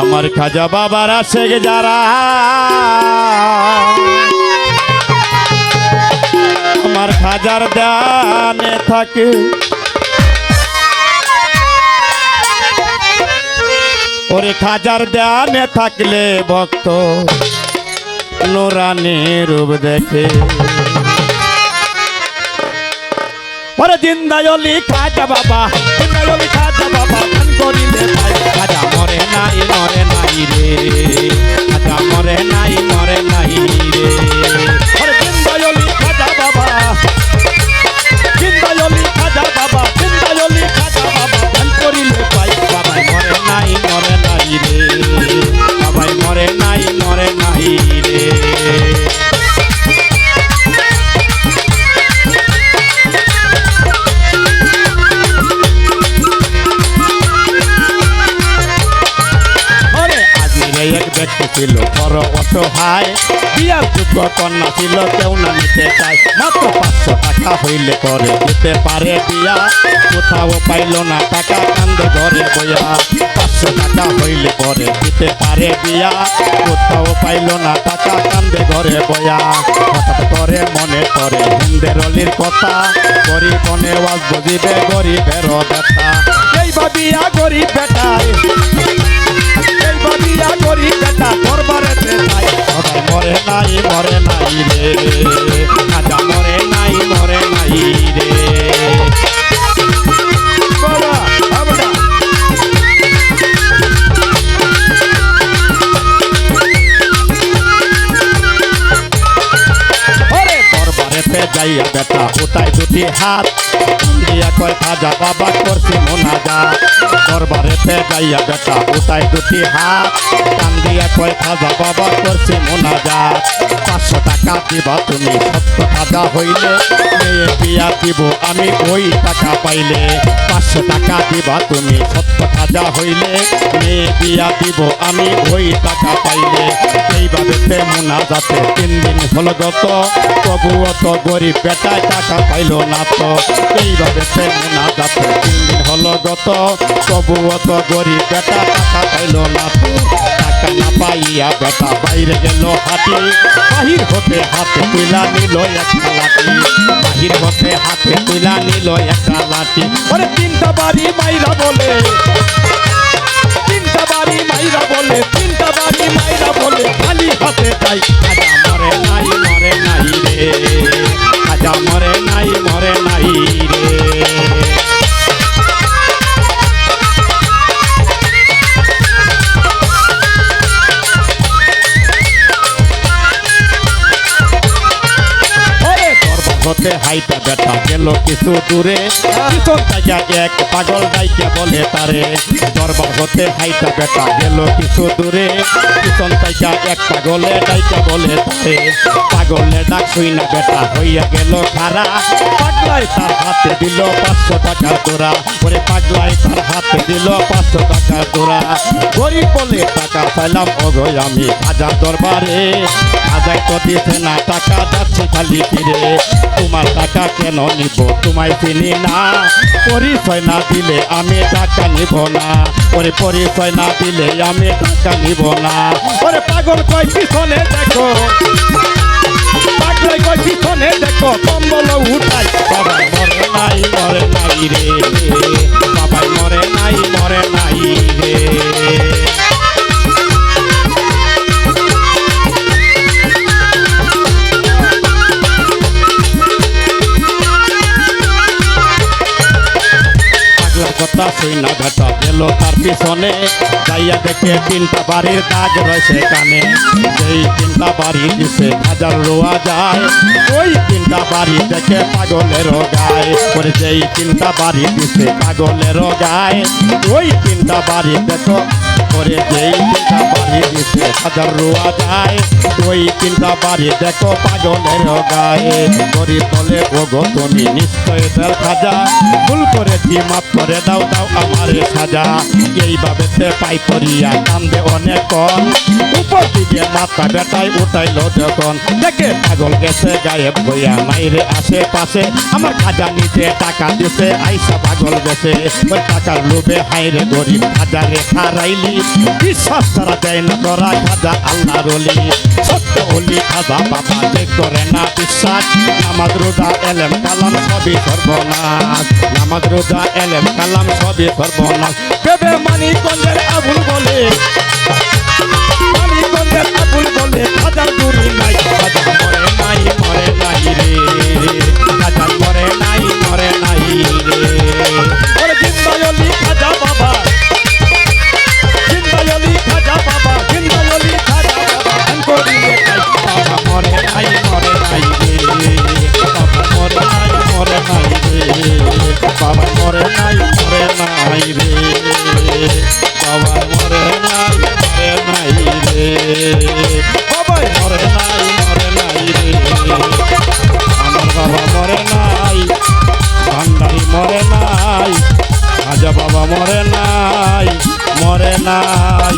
আমার খাজা বাবার আছে যারা। আমার খাজার দানে থাকে। ওরে খাজার দানে থাকলে ভক্ত নোরানি রূপ দেখে। ওরে জিন্দায়লি খাজা বাবা, জিন্দায়লি খাজা বাবা ছিল বড় অসহায় বিয়ার যোগ্য কন্যা ছিল, কেউ না নিতে চায়। মাত্র পাঁচশো টাকা হইলে করে দিতে পারে বিয়া। কোথাও পাইল না টাকা, কান্দে ঘরে বইয়া। পাঁচশো টাকা হইলে করে দিতে পারে বিয়া। কোথাও পাইল না টাকা, কান্দে ঘরে বইয়া। হঠাৎ করে মনে করে হিন্দের অলির কথা। গরিব মনে ওয়াজ বুঝিবে গরিবের ব্যথা। এই ভাবিয়া গরিব বেটায়। নাই মরে নাই রে। যাইয়া বেটা উঠাই দুটি হাত। দিয়া কয় খাজা বাবা করছি মোনাজা। দরবারেতে যাইয়া বেটা উঠাই দুটি হাত। কান দিয়া কয় খাজা বাবা করছি মোনাজা। পাঁচশো টাকা দিবা তুমি, সত্য খাজা হইলে। মেয়ে বিয়া দিব আমি ওই টাকা পাইলে। পাঁচশো টাকা দিবা তুমি, সত্য খাজা হইলে। মেয়ে বিয়া দিব আমি ওই টাকা পাইলে। এইভাবে মোনা যাতে তিন দিন হলো গত। তবুও তো গরিব বেটায় টাকা পাইলো না তো। এইভাবে মোনা যাতে তিন দিন হলো গত তবুও তো গরিব বেটা টাকা পাইলো না তো। টাকা না পাইয়া বেটা বাইরে গেল হাতি বাহির হতে হাতে তুইলা নিল একটা লাঠি বাহির হতে হাতে তুইলা নিল একটা লাঠি ওরে তিনটা বাড়ি মাইরা বলে। তিনটা বাড়ি মাইরা বলে। তিনটা বাড়ি মাইরা বলে। খালি হাতে যাই হতে হাইটা বেটা গেল কিছু দূরে। এক পাগল ডাইকে বলে, তারে দরবার হতে হাইটা বেটা গেল কিছু দূরে। পিছন থেকে এক পাগলে ডাইকে বলে, তারে পাগলে ডাক শুই না বেটা হইয়া গেল খারা। পাগলাই তার হাতে দিল পাঁচশো টাকার তোরা ওরে পাগলাই তার হাতে দিল পাঁচশো টাকার তোরা গরিব বলে টাকা পাইলাম, ওগো, আমি হাজার দরবারে। হাজার তো দিতে না, টাকা যাচ্ছে খালি ফিরে। তোমার টাকা কেন নিব, তোমায় চিনি না। পরিচয় না দিলে আমি টাকা নিব না। ওরে পরিচয় না দিলে আমি টাকা নিব না। ওরে পাগল কয় পিছনে দেখো। পিছনে দেখো, কম্বল উঠাই। বাবাই মরে নাই মরে নাই রে। বাবাই মরে নাই মরে নাই রে। কথা শুই না ভেটা গেল তার পিছনে। যাইয়া দেখে তিনটা বাড়ির দাগ রয়েছে কানে যেই তিনটা বাড়ি দিছে, হাজার রোয়া যায়। ওই তিনটা বাড়ি দেখে পাগলের গায়। ওরে যেই তিনটা বাড়ি দিছে, পাগলের গায়। ওই তিনটা বাড়ি দেখো করে যেই তিনটা বাড়ি দিছে, হাজার রোয়া যায়। ওই তিনটা বাড়ি দেখো, পাগলের গায়ে। গরিব বলে, ওগো তুমি নিশ্চয় দেল খাজা ভুল করেছি, মাফ করে দাও দাও আমারে সাজা। এইভাবে পাইপরিয়া কান্দে অনেক উপর দিকে মাথা বেটায় উঠাইল যখন। দেখে পাগল গেছে, গায়েব হইয়া মাইরে আশেপাশে। আমার খাজা নিচে টাকা দিছে, আইসা পাগল গেছে। ওই টাকার লোভে হাইরে গরিব হাজারে হারাইলি। বিশ্বাস ছাড়া দেয় না তোরা খাজা আল্লাহ রলি সত্য অলি খাজা বাবা যে করে না বিশ্বাস। নামাজ, রোজা, এলেম, কালাম সবই সর্বনাশ। নামাজ, রোজা, এলেম, কালাম সবই সর্বনাশ। বেবে মানিকগঞ্জের আবুল বলে। বলে মরে নাই মরে নাই।